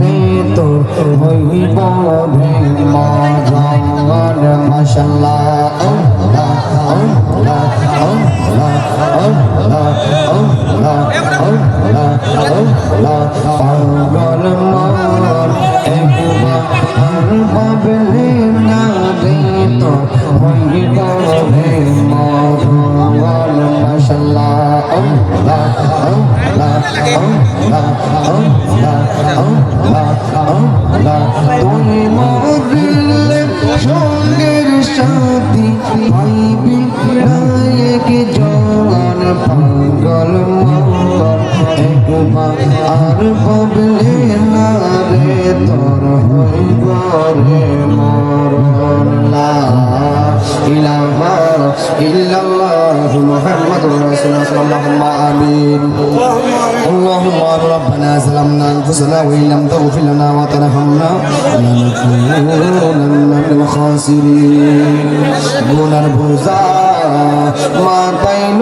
রে তোর হইব মরণ মাশাল্লাহ পাগল মন আল্লাহ তুই মরলে সঙ্গের সাথী পাইবি নায়ক জন পাগল আর পাবলে না রে তোর হইব ظلمنا انفسنا وان لم تغفر لنا وترحمنا لنكونن من الخاسرين গুনার বোঝা মার পাইল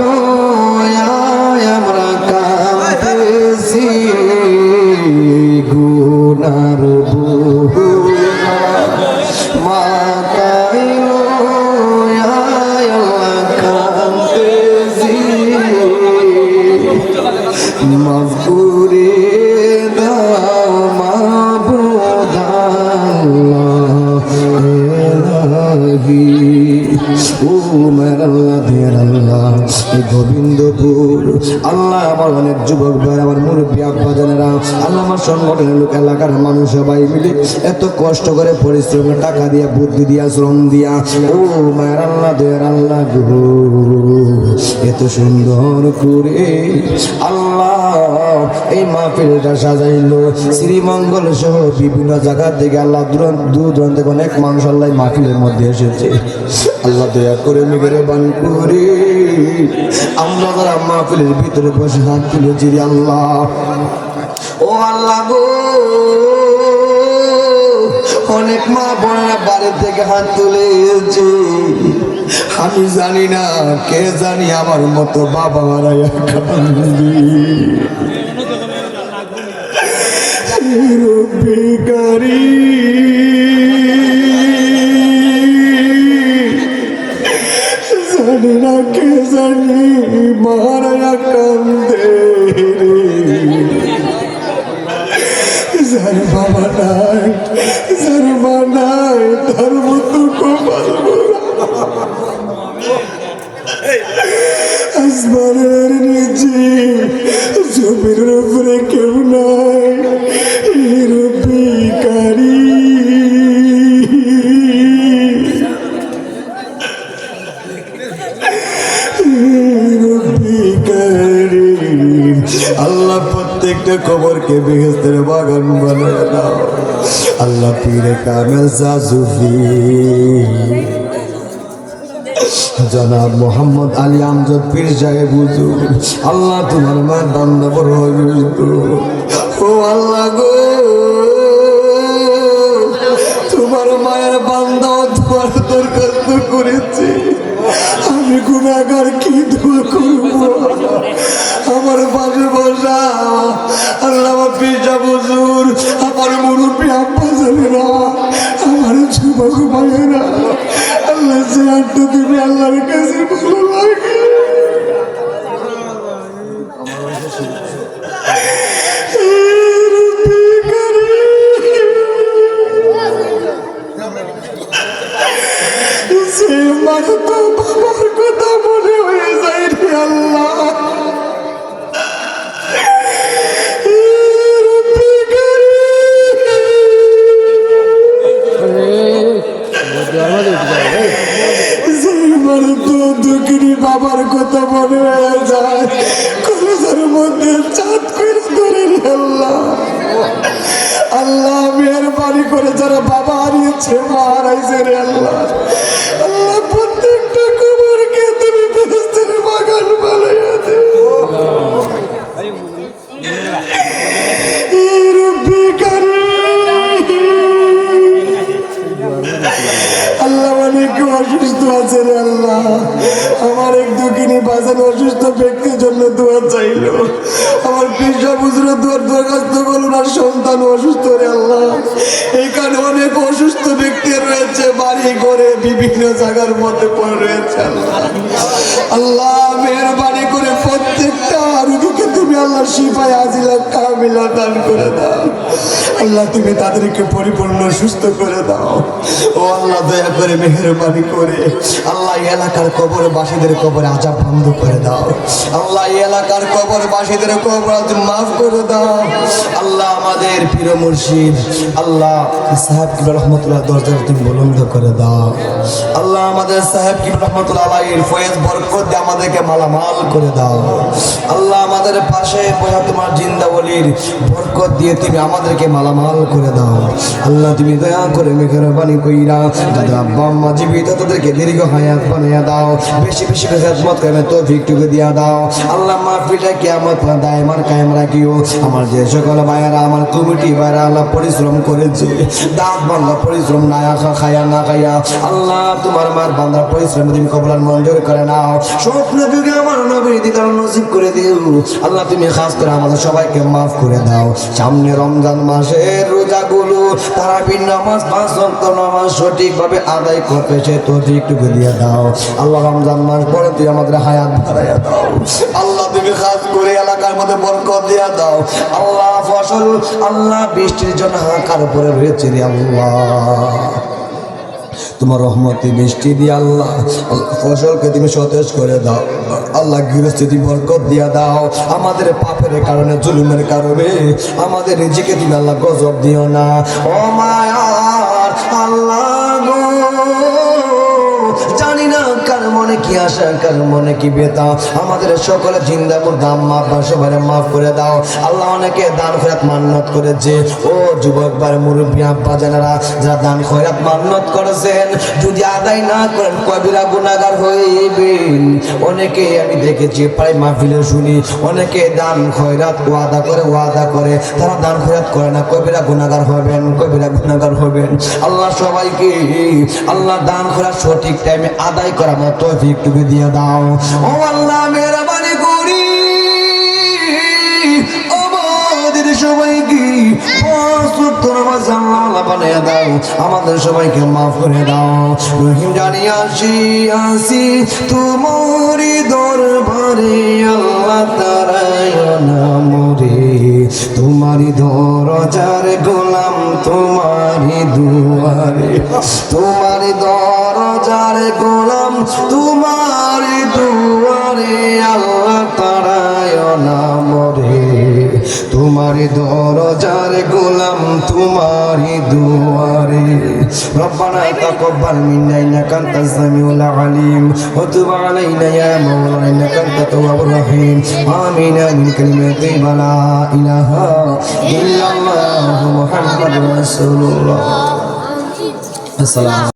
মের গোবিন্দপুর। আল্লাহ আমার অনেক যুবক ভাই, আমার মুরব্বী, আব্বা জানেরা, আল্লাহ আমার সংগঠনের লোক, এলাকার মানুষ সবাই মিলে এত কষ্ট করে পরিশ্রম টাকা দিয়া, বুদ্ধি দিয়া, শ্রম দিয়া, ও মায়ের আল্লাহ দের আল্লাহ গো এত সুন্দর করে আল্লাহ এই মাহফিলটা সাজাইলো। শ্রীমঙ্গল সহ বিভিন্ন জায়গা থেকে আল্লাহ দূরান্ত দূর দূরান্ত অনেক মানুষ আল্লাহ মাহফিলের মধ্যে এসেছে। আল্লাহ দয়া করে মেঘের বান করে। আমরা যারা মাহফিলের ভিতরে বসে হাত তুলেছি রে আল্লাহ। ও আল্লাহ গো, অনেক মা বোনেরা বাড়ি থেকে হাত তুলে আমি জানি না কে জানি আমার মতো বাবা মারা কান্দি। রব্বিকারী জানি না কে জানি মারায়া কান্দে যার বাবা নাই যার মা জমির উপরে কেউ আল্লাহ প্রত্যেকটা খবরকে বাগান দাও। আল্লাহ পীরে কামেল জাজুফি। জনাব মোহাম্মদ আলী আমজদ পীর সাহেব হুজুর, আল্লাহ তোমার মায়ের বান্দা বড় ও আল্লাহ গো, তোমার মায়ের বান্দা তোমার আমি গুণাগার কি দূর করব? আমার পাশে বসা আল্লাহ আমার পিজা বজুর আমার মুরব্বী আব্বা জানে না। আমার যুবক না আল্লাহ যে আড্ডা দিবে, আল্লাহর কাছে ভালো লাগে। কলেজের মধ্যে চাঁদ করে ধরে রে আল্লাহ। আল্লাহ মেহরবানি করে যারা বাবা হারিয়েছে, মা হারাইছে রে আল্লাহ। আমার পিসা বুঝলো দোয়ার দরখাস্ত করুন আর সন্তান অসুস্থ রে আল্লাহ। এখানে অনেক অসুস্থ ব্যক্তি রয়েছে, বাড়ি ঘরে বিভিন্ন জায়গার মধ্যে পড়ে রয়েছে আল্লাহ। আল্লাহ, মেহরবানি আল্লাহ শিফায় আজিলা কামিলা দান করে দাও। আল্লাহ, তুমি তাদেরকে পরিপূর্ণ, সুস্থ করে দাও। ও আল্লাহ, দয়া করে মেহরবানি করে আল্লাহ এলাকার কবর বাসীদের কবরে আজাব বন্ধ করে দাও। আল্লাহ এলাকার কবর বাসীদের কবর মাফ করে দাও। আল্লাহ আমাদের প্রিয় মুর্শিদ, আল্লাহ সাহেব কি রহমতুল্লাহ দরজা তুমি বুলন্দ করে দাও। আল্লাহ আমাদের সাহেব কি রহমতুল্লাহ আলাইহির ফয়েজ বরকত দিয়ে আমাদেরকে মালামাল করে দাও। আল্লাহ আমাদের পাশে বসা তোমার জিন্দাবলির বরকত দিয়ে তুমি আমাদেরকে মালামাল করে দাও। আল্লাহ তুমি দয়া করে মেঘরবানি কইরা, যাদের আব্বা আম্মা জীবিত, তাদেরকে দীর্ঘ হায়াত বানিয়ে দাও। বেশি বেশি খেদমত করে তৌফিক টুকু দিয়া দাও। আল্লাহ মাহফিলটা কিয়ামত দায়মার কায়েম রাখিও। আমার যে সকল ভাইয়েরা আমার কমিটি ভাইয়েরা আল্লাহ পরিশ্রম করেছে। দাঁত বান্ধা পরিশ্রম না খা খায়া না খাইয়া আল্লাহ তোমার মার বান্দার পরিশ্রম তুমি কবলার মঞ্জুর করে নাও। স্বপ্ন যুগে আমার নবীর দিদার নসিব করে দিও। আল্লাহ তুমি খাস করে আমাদের সবাইকে মাফ করে দাও। সামনে রমজান মাসের রোজাগুলো তারা বিন নামাজ পাঁচ রক্ত নামাজ সঠিকভাবে আদায় করতে সে তো একটুকু দিয়ে দাও। আল্লাহ রমজান মাস পরে তুই আমাদের হায়াত বাড়াইয়া দাও। আল্লাহ তুমি খাস করে এলাকার মধ্যে বরকত দিয়া দাও। আল্লাহ ফসল, আল্লাহ বৃষ্টির জন্য হাঁকার উপরে রয়েছে রে আল্লাহ। তোমার রহমতি বৃষ্টি দিয়ে আল্লাহ ফসলকে তুমি সতেজ করে দাও। আল্লাহ গৃহস্থিতি বরকত দিয়া দাও। আমাদের পাপের কারণে, জুলুমের কারণে, আমাদের নিজেকে তুমি আল্লাহ গজব দিও না। ও মায়ার আল্লাহ জানি না কার মনে কি আশা, কার মনে কি বেতা আমাদের সকলে চিন্তা দাম মাপ সবাই মাফ করে দাও। আল্লাহ অনেকে দান খয়রাত মান্নত করেছে। ও যুবক বার মুরব্বী, আব্বা জানারা, যারা দান খয়রাত মান্নত করেছেন, যদি আদায় না করেন, কবিরা গুণাগার হইবেন। অনেকে আমি দেখেছি, প্রায় মাহফিলে শুনি, অনেকে দান খয়রাত ওয়াদা করে ওয়াদা করে। তারা দান খয়রাত করে না, কবিরা গুণাগার হবেন, কবিরা গুণাগার হবেন। আল্লাহ সবাইকে, আল্লাহ দান খয়রাত সঠিক টাইমে আদায় করা মতো তৌফিক তুমি দিয়ে দাও। ও আল্লাহ মেহরবানি আমাদের সবাইকে বানিয়ে দাও। আমাদের সবাইকে মাফ করে দাও। রহিম জানি আসি আসি তোমারি দরবারে, আল্লাহ তারায় নামরে তোমারি দরজার গোলাম তোমারি দুয়ারে। তোমারি দরজার গোলাম তোমারি দুয়ারে, আল্লাহ তারায় নামরে তোমারি দরজার গোলাম তোমারি দুয়ারে ربنا تقبل منا انك انت السميع العليم وتب علينا يا مولانا انك انت التواب الرحيم امين من كلمه لا اله الا الله محمد رسول الله السلام